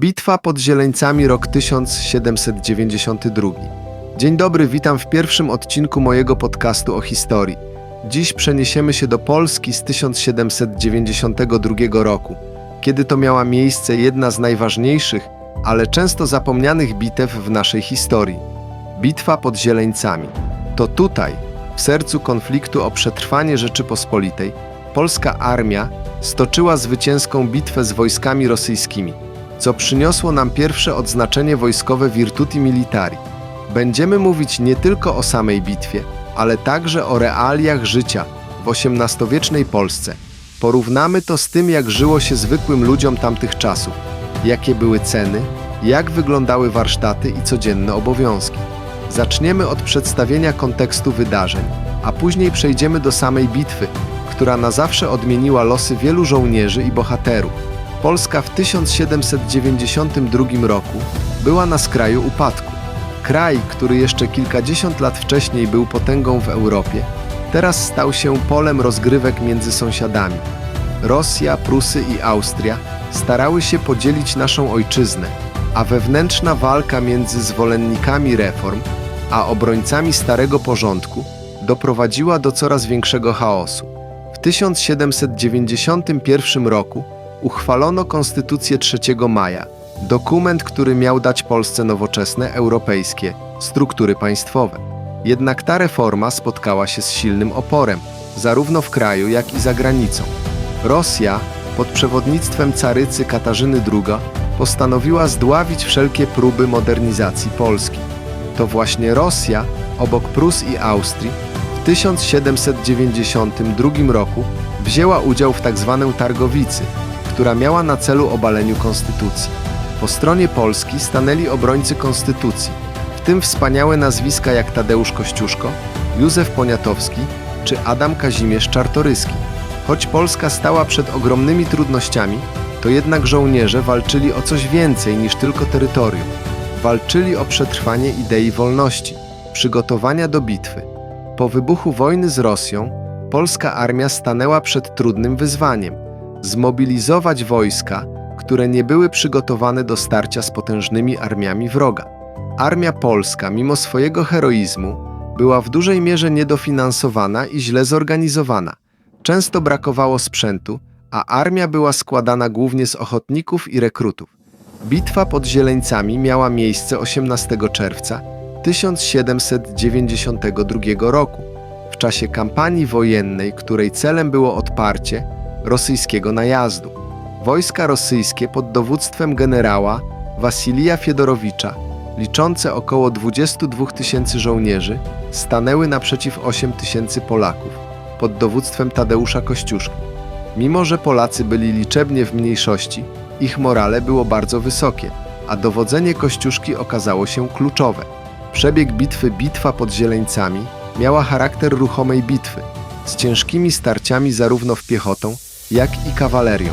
Bitwa pod Zieleńcami rok 1792. Dzień dobry, witam w pierwszym odcinku mojego podcastu o historii. Dziś przeniesiemy się do Polski z 1792 roku, kiedy to miała miejsce jedna z najważniejszych, ale często zapomnianych bitew w naszej historii. Bitwa pod Zieleńcami. To tutaj, w sercu konfliktu o przetrwanie Rzeczypospolitej, polska armia stoczyła zwycięską bitwę z wojskami rosyjskimi, co przyniosło nam pierwsze odznaczenie wojskowe Virtuti Militari. Będziemy mówić nie tylko o samej bitwie, ale także o realiach życia w XVIII-wiecznej Polsce. Porównamy to z tym, jak żyło się zwykłym ludziom tamtych czasów, jakie były ceny, jak wyglądały warsztaty i codzienne obowiązki. Zaczniemy od przedstawienia kontekstu wydarzeń, a później przejdziemy do samej bitwy, która na zawsze odmieniła losy wielu żołnierzy i bohaterów. Polska w 1792 roku była na skraju upadku. Kraj, który jeszcze kilkadziesiąt lat wcześniej był potęgą w Europie, teraz stał się polem rozgrywek między sąsiadami. Rosja, Prusy i Austria starały się podzielić naszą ojczyznę, a wewnętrzna walka między zwolennikami reform a obrońcami starego porządku doprowadziła do coraz większego chaosu. W 1791 roku uchwalono Konstytucję 3 maja, dokument, który miał dać Polsce nowoczesne, europejskie struktury państwowe. Jednak ta reforma spotkała się z silnym oporem, zarówno w kraju, jak i za granicą. Rosja, pod przewodnictwem carycy Katarzyny II, postanowiła zdławić wszelkie próby modernizacji Polski. To właśnie Rosja, obok Prus i Austrii, w 1792 roku wzięła udział w tzw. Targowicy, która miała na celu obaleniu konstytucji. Po stronie Polski stanęli obrońcy konstytucji, w tym wspaniałe nazwiska jak Tadeusz Kościuszko, Józef Poniatowski czy Adam Kazimierz Czartoryski. Choć Polska stała przed ogromnymi trudnościami, to jednak żołnierze walczyli o coś więcej niż tylko terytorium. Walczyli o przetrwanie idei wolności, przygotowania do bitwy. Po wybuchu wojny z Rosją, polska armia stanęła przed trudnym wyzwaniem zmobilizować wojska, które nie były przygotowane do starcia z potężnymi armiami wroga. Armia polska, mimo swojego heroizmu, była w dużej mierze niedofinansowana i źle zorganizowana. Często brakowało sprzętu, a armia była składana głównie z ochotników i rekrutów. Bitwa pod Zieleńcami miała miejsce 18 czerwca 1792 roku, w czasie kampanii wojennej, której celem było odparcie rosyjskiego najazdu. Wojska rosyjskie pod dowództwem generała Wasilija Fiedorowicza, liczące około 22 tysięcy żołnierzy, stanęły naprzeciw 8 tysięcy Polaków pod dowództwem Tadeusza Kościuszki. Mimo, że Polacy byli liczebnie w mniejszości, ich morale było bardzo wysokie, a dowodzenie Kościuszki okazało się kluczowe. Przebieg bitwy Bitwa pod Zieleńcami miała charakter ruchomej bitwy, z ciężkimi starciami zarówno w piechotą, jak i kawalerią.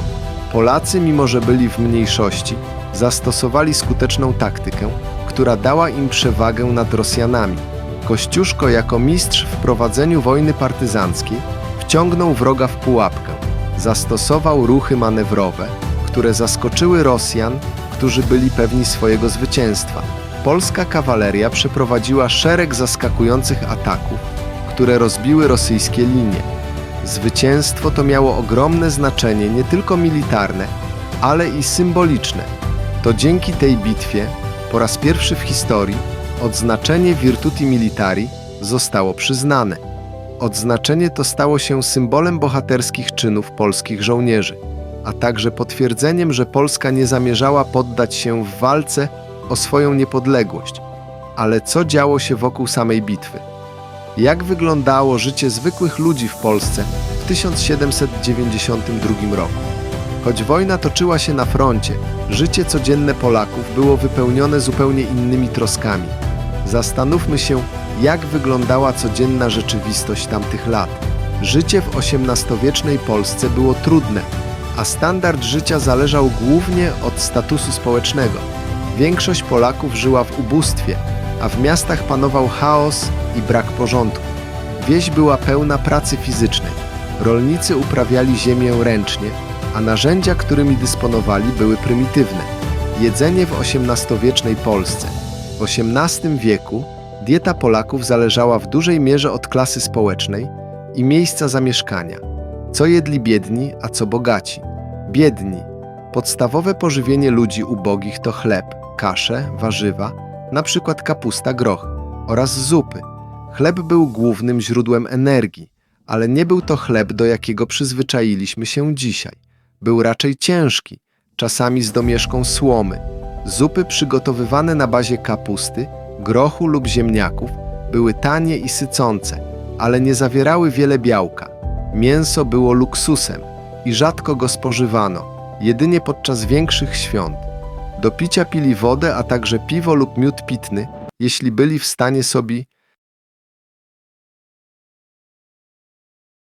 Polacy, mimo że byli w mniejszości, zastosowali skuteczną taktykę, która dała im przewagę nad Rosjanami. Kościuszko jako mistrz w prowadzeniu wojny partyzanckiej wciągnął wroga w pułapkę. Zastosował ruchy manewrowe, które zaskoczyły Rosjan, którzy byli pewni swojego zwycięstwa. Polska kawaleria przeprowadziła szereg zaskakujących ataków, które rozbiły rosyjskie linie. Zwycięstwo to miało ogromne znaczenie nie tylko militarne, ale i symboliczne. To dzięki tej bitwie, po raz pierwszy w historii, odznaczenie Virtuti Militari zostało przyznane. Odznaczenie to stało się symbolem bohaterskich czynów polskich żołnierzy, a także potwierdzeniem, że Polska nie zamierzała poddać się w walce o swoją niepodległość. Ale co działo się wokół samej bitwy? Jak wyglądało życie zwykłych ludzi w Polsce w 1792 roku? Choć wojna toczyła się na froncie, życie codzienne Polaków było wypełnione zupełnie innymi troskami. Zastanówmy się, jak wyglądała codzienna rzeczywistość tamtych lat. Życie w XVIII-wiecznej Polsce było trudne, a standard życia zależał głównie od statusu społecznego. Większość Polaków żyła w ubóstwie, a w miastach panował chaos i brak porządku. Wieś była pełna pracy fizycznej. Rolnicy uprawiali ziemię ręcznie, a narzędzia, którymi dysponowali, były prymitywne. Jedzenie w XVIII-wiecznej Polsce. W XVIII wieku dieta Polaków zależała w dużej mierze od klasy społecznej i miejsca zamieszkania. Co jedli biedni, a co bogaci? Biedni. Podstawowe pożywienie ludzi ubogich to chleb, kasze, warzywa, przykład kapusta, groch oraz zupy. Chleb był głównym źródłem energii, ale nie był to chleb, do jakiego przyzwyczailiśmy się dzisiaj. Był raczej ciężki, czasami z domieszką słomy. Zupy przygotowywane na bazie kapusty, grochu lub ziemniaków były tanie i sycące, ale nie zawierały wiele białka. Mięso było luksusem i rzadko go spożywano, jedynie podczas większych świąt. Do picia pili wodę, a także piwo lub miód pitny, jeśli byli w stanie sobie